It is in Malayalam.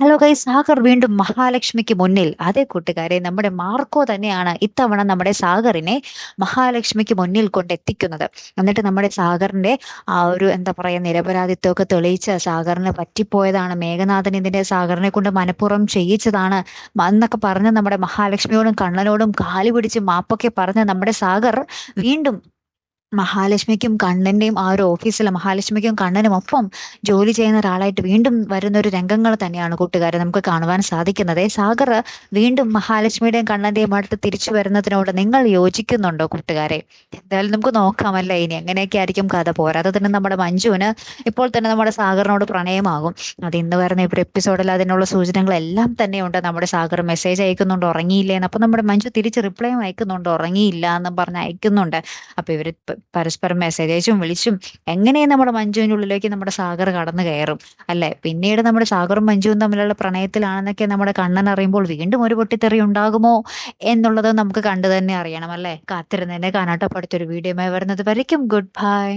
ഹലോ ഗൈ സാഗർ വീണ്ടും മഹാലക്ഷ്മിക്ക് മുന്നിൽ. അതെ കൂട്ടുകാരെ നമ്മുടെ മാർക്കോ തന്നെയാണ് ഇത്തവണ നമ്മുടെ സാഗറിനെ മഹാലക്ഷ്മിക്ക് മുന്നിൽ കൊണ്ടെത്തിക്കുന്നത്. എന്നിട്ട് നമ്മുടെ സാഗറിന്റെ ആ ഒരു എന്താ പറയുക നിരപരാധിത്വമൊക്കെ തെളിയിച്ച സാഗറിന് പറ്റിപ്പോയതാണ്. മേഘനാഥൻ ഇതിന്റെ സാഗറിനെ കൊണ്ട് മനഃപൂർവം ചെയ്യിച്ചതാണ് എന്നൊക്കെ പറഞ്ഞ് നമ്മുടെ മഹാലക്ഷ്മിയോടും കണ്ണനോടും കാലുപിടിച്ച് മാപ്പൊക്കെ പറഞ്ഞ് നമ്മുടെ സാഗർ വീണ്ടും മഹാലക്ഷ്മിക്കും കണ്ണന്റെയും ആ ഒരു ഓഫീസിലെ മഹാലക്ഷ്മിക്കും കണ്ണനും ഒപ്പം ജോലി ചെയ്യുന്ന ഒരാളായിട്ട് വീണ്ടും വരുന്ന ഒരു രംഗങ്ങൾ തന്നെയാണ് കൂട്ടുകാരെ നമുക്ക് കാണുവാൻ സാധിക്കുന്നത്. സാഗർ വീണ്ടും മഹാലക്ഷ്മിയുടെയും കണ്ണന്റെയും അടുത്ത് തിരിച്ചു വരുന്നതിനോട് നിങ്ങൾ യോജിക്കുന്നുണ്ടോ കൂട്ടുകാരെ? എന്തായാലും നമുക്ക് നോക്കാമല്ലേ ഇനി എങ്ങനെയൊക്കെ ആയിരിക്കും കഥ പോരാതെ തന്നെ നമ്മുടെ മഞ്ജുവിന് ഇപ്പോൾ തന്നെ നമ്മുടെ സാഗറിനോട് പ്രണയമാകും. അത് ഇന്ന് വരുന്ന ഇപ്പൊ എപ്പിസോഡിൽ അതിനുള്ള സൂചനകളെല്ലാം തന്നെയുണ്ട്. നമ്മുടെ സാഗർ മെസ്സേജ് അയക്കുന്നുണ്ട് ഉറങ്ങിയില്ലേന്ന്. അപ്പൊ നമ്മുടെ മഞ്ജു തിരിച്ച് റിപ്ലൈ അയക്കുന്നുണ്ട് ഉറങ്ങിയില്ല എന്ന് പറഞ്ഞ് അയക്കുന്നുണ്ട്. അപ്പൊ ഇവർ പ- പരസ്പരം മെസ്സേജ് അയച്ചും വിളിച്ചും എങ്ങനെയും നമ്മുടെ മഞ്ജുവിനുള്ളിലേക്ക് നമ്മുടെ സാഗർ കടന്നു കയറും അല്ലെ? പിന്നീട് നമ്മുടെ സാഗറും മഞ്ജുവും തമ്മിലുള്ള പ്രണയത്തിലാണെന്നൊക്കെ നമ്മുടെ കണ്ണൻ അറിയുമ്പോൾ വീണ്ടും ഒരു പൊട്ടിത്തെറി ഉണ്ടാകുമോ എന്നുള്ളത് നമുക്ക് കണ്ടു തന്നെ അറിയണം അല്ലെ? കാത്തിരുന്നതിന്റെ കാനാട്ടപ്പടുത്തൊരു വീഡിയോ വരുന്നത് വരയ്ക്കും. Good bye